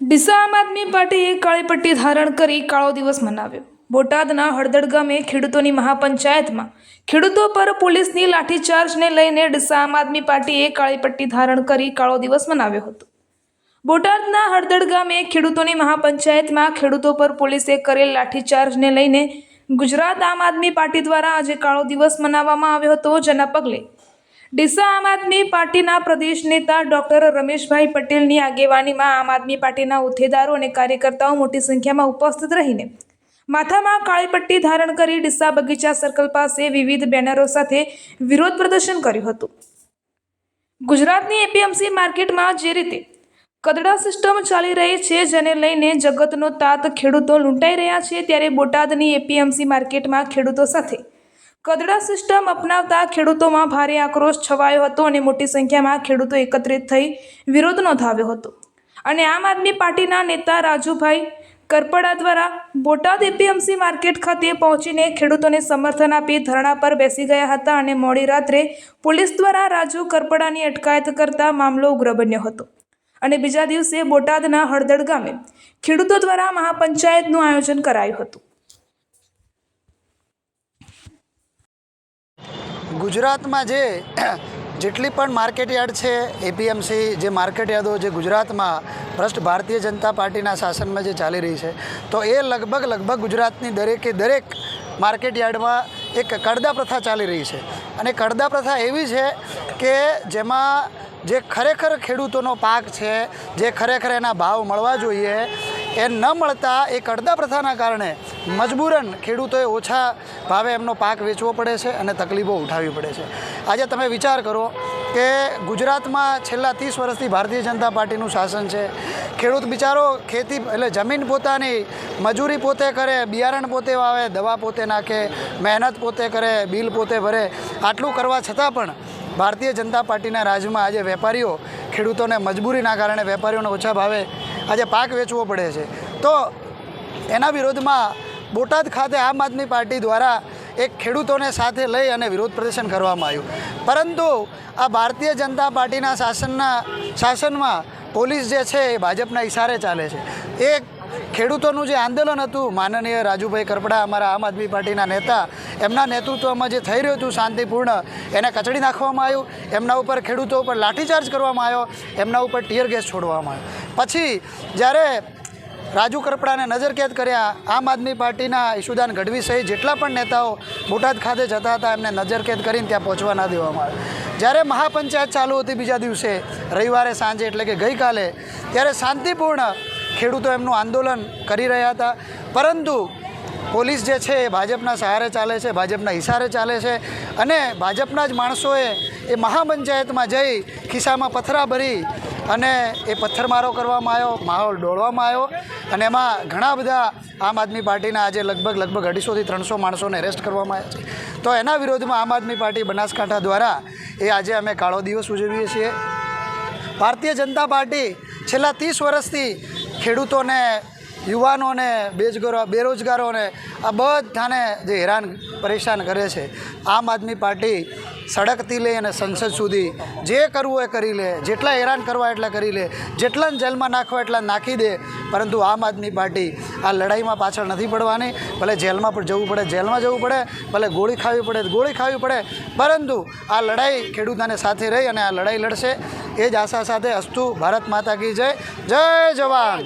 ડીસા આમ આદમી પાર્ટીએ કાળી પટ્ટી ધારણ કરી કાળો દિવસ મનાવ્યો. બોટાદના હળદડ ગામે ખેડૂતોની મહાપંચાયતમાં ખેડૂતો પર પોલીસની લાઠીચાર્જને લઈને ડીસા આમ આદમી પાર્ટીએ કાળી પટ્ટી ધારણ કરી કાળો દિવસ મનાવ્યો હતો. બોટાદના હળદડ ગામે ખેડૂતોની મહાપંચાયતમાં ખેડૂતો પર પોલીસે કરેલ લાઠીચાર્જને લઈને ગુજરાત આમ આદમી પાર્ટી દ્વારા આજે કાળો દિવસ મનાવવામાં આવ્યો હતો. જેના પગલે ડીસા આમ આદમી પાર્ટીના પ્રદેશ નેતા ડોક્ટર રમેશભાઈ પટેલની આગેવાનીમાં આમ આદમી પાર્ટીના હોદ્દેદારો અને કાર્યકર્તાઓ મોટી સંખ્યામાં ઉપસ્થિત રહીને માથામાં કાળી પટ્ટી ધારણ કરી ડીસા બગીચા સર્કલ પાસે વિવિધ બેનરો સાથે વિરોધ પ્રદર્શન કર્યું હતું. ગુજરાતની એપીએમસી માર્કેટમાં જે રીતે કદડા સિસ્ટમ ચાલી રહી છે, જેને લઈને જગતનો તાત ખેડૂતો લૂંટાઈ રહ્યા છે, ત્યારે બોટાદની એપીએમસી માર્કેટમાં ખેડૂતો સાથે કદડા સિસ્ટમ અપનાવતા ખેડૂતોમાં ભારે આક્રોશ છવાયો હતો અને મોટી સંખ્યામાં ખેડૂતો એકત્રિત થઈ વિરોધ નોંધાવ્યો હતો. અને આમ આદમી પાર્ટીના નેતા રાજુભાઈ કરપડા દ્વારા બોટાદ એપીએમસી માર્કેટ ખાતે પહોંચીને ખેડૂતોને સમર્થન આપી ધરણા પર બેસી ગયા હતા અને મોડી રાત્રે પોલીસ દ્વારા રાજુ કરપડાની અટકાયત કરતા મામલો ઉગ્ર બન્યો હતો. અને બીજા દિવસે બોટાદના હળદડ ગામે ખેડૂતો દ્વારા મહાપંચાયતનું આયોજન કરાયું હતું. ગુજરાતમાં જે જેટલી પણ માર્કેટ યાર્ડ છે એપીએમસી જે માર્કેટ યાર્ડો જે ગુજરાતમાં, ભ્રષ્ટ ભારતીય જનતા પાર્ટીના શાસનમાં જે ચાલી રહી છે, તો એ લગભગ લગભગ ગુજરાતની દરેકે દરેક માર્કેટ યાર્ડમાં એક કડદા પ્રથા ચાલી રહી છે. અને કડદા પ્રથા એવી છે કે જેમાં જે ખરેખર ખેડૂતોનો પાક છે, જે ખરેખર એના ભાવ મળવા જોઈએ, એ ન મળતા એ કડદા પ્રથાના કારણે મજબૂરન ખેડૂતોએ ઓછા ભાવે એમનો પાક વેચવો પડે છે અને તકલીફો ઉઠાવવી પડે છે. આજે તમે વિચાર કરો કે ગુજરાતમાં છેલ્લા ત્રીસ વર્ષથી ભારતીય જનતા પાર્ટીનું શાસન છે. ખેડૂત બિચારો ખેતી એટલે જમીન પોતાની, મજૂરી પોતે કરે, બિયારણ પોતે વાવે, દવા પોતે નાખે, મહેનત પોતે કરે, બિલ પોતે ભરે, આટલું કરવા છતાં પણ ભારતીય જનતા પાર્ટીના રાજમાં આજે વેપારીઓ ખેડૂતોને મજબૂરીના કારણે વેપારીઓને ઓછા ભાવે, આજે પાક વેચવો પડે છે. તો એના વિરોધમાં બોટાદ ખાતે આમ આદમી પાર્ટી દ્વારા એક ખેડૂતોને સાથે લઈ અને વિરોધ પ્રદર્શન કરવામાં આવ્યું. પરંતુ આ ભારતીય જનતા પાર્ટીના શાસનના શાસનમાં પોલીસ જે છે એ ભાજપના ઇશારે ચાલે છે. એ ખેડૂતોનું જે આંદોલન હતું, માનનીય રાજુભાઈ કરપડા, અમારા આમ આદમી પાર્ટીના નેતા, એમના નેતૃત્વમાં જે થઈ રહ્યું હતું શાંતિપૂર્ણ, એને કચડી નાખવામાં આવ્યું, એમના ઉપર ખેડૂતો ઉપર લાઠીચાર્જ કરવામાં આવ્યો, એમના ઉપર ટીયર ગેસ છોડવામાં આવ્યો. પછી જ્યારે રાજુ કરપડાને નજરકેદ કર્યા. આમ આદમી પાર્ટીના ઈશુદાન ગઢવી સહિત જેટલા પણ નેતાઓ બોટાદ ખાતે જતા હતા, એમને નજરકેદ કરીને ત્યાં પહોંચવા ના દેવામાં આવ્યા. જ્યારે મહાપંચાયત ચાલુ હતી બીજા દિવસે, રવિવારે સાંજે એટલે કે ગઈકાલે, ત્યારે શાંતિપૂર્ણ ખેડૂતો એમનું આંદોલન કરી રહ્યા હતા. પરંતુ પોલીસ જે છે, એ ભાજપના સહારે ચાલે છે, ભાજપના ઇશારે ચાલે છે અને ભાજપના જ માણસોએ એ મહાપંચાયતમાં જઈ ખિસ્સામાં પથરા ભરી અને એ પથ્થરમારો કરવામાં આવ્યો, માહોલ ડોળવામાં આવ્યો અને એમાં ઘણા બધા આમ આદમી પાર્ટીના આજે લગભગ લગભગ અઢીસોથી ત્રણસો માણસોને એરેસ્ટ કરવામાં આવ્યા છે. તો એના વિરોધમાં આમ આદમી પાર્ટી બનાસકાંઠા દ્વારા એ આજે અમે કાળો દિવસ ઉજવીએ છીએ. ભારતીય જનતા પાર્ટી છેલ્લા ત્રીસ વર્ષથી ખેડૂતોને, યુવાનોને, બેજગરો, બેરોજગારોને આ બધાને જે હેરાન પરેશાન કરે છે. આમ આદમી પાર્ટી સડકથી લઈ અને સંસદ સુધી જે કરવું એ કરી લે, જેટલા હેરાન કરવા એટલા કરી લે, જેટલાને જેલમાં નાખવા એટલા નાખી દે. પરંતુ આમ આદમી પાર્ટી આ લડાઈમાં પાછળ નથી પડવાની. ભલે જેલમાં પણ જવું પડે, જેલમાં જવું પડે, ભલે ગોળી ખાવી પડે, ગોળી ખાવી પડે. પરંતુ આ લડાઈ ખેડૂતોને સાથે રહી અને આ લડાઈ લડશે. એ જ આશા સાથે અસ્તુ, ભારત માતા કી જય. જય જવાન!